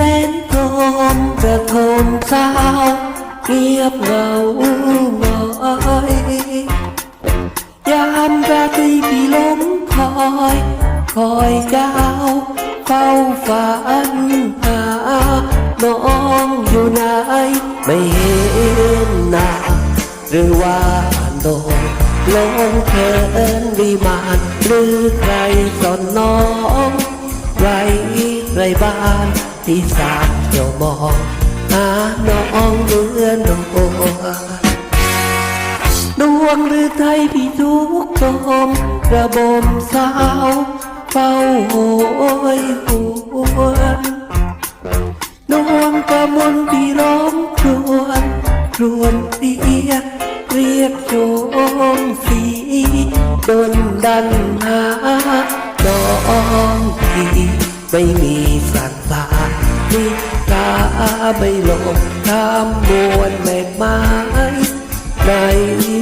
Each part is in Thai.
แสนพรมกระทมเศร้าเงียบเหงาหน่อยยามราตรีพี่ลมคอย คอยเจ้าเฝ้าฝันหาน้องอยู่ไหนไม่เห็นหน้าหรือว่าโดนลงเทินวิมานหรือใครสอนน้องไรไรบ้าน ที่สามเจ้ามองหาน้องเมือนดวงดวงหรือไทยพี่ทุกโมกระบมสาวเฝ้าโหยหวนดวงกระมนพี่ร้องครวญครวญเรียกเรียกโยมสีดนดันหาน้องที่ไม่มีสัน ตาลิตาไม่หลงทำมวลแม่ไม้ใน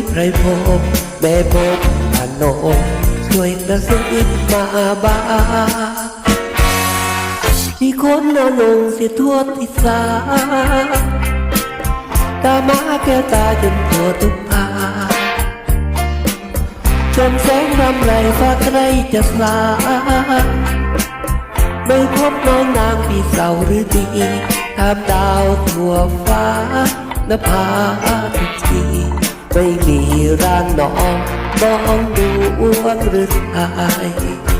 ไพรพบแม่พบพนมช่วยกระซิบมาบ้างมีคนเอาลงเสียทั่วทิศาตามาแก้วตาจนตัวทุกอาจนแสงรำไรฟ้าใครจะสลา ไม่พบน้องนางปีเสาหรือดีทำดาวทั่วฟ้านภาทุกทีไม่มีร่างน้องมองดูอ้วนหรือไทย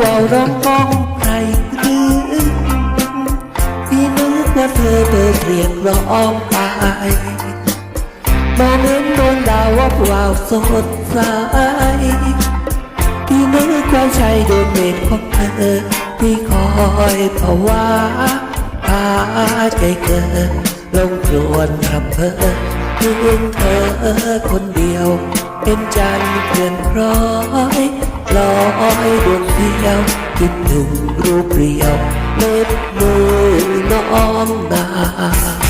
ววาวร้องก้องใครหรือที่นึกว่าเธอเปิดเรียกร้องไปมาเห็นดวงดาววับวาวสดใสที่นึกว่าใช่ดวงเมฆของเธอที่คอยภาวะพาใจเกินลงครวนรำเพอ เพียงเธอคนเดียว เป็นจันเพื่อนร้อยลอยดวงเดียวคิดถึงรูปเรียวเล็บมือน้องนา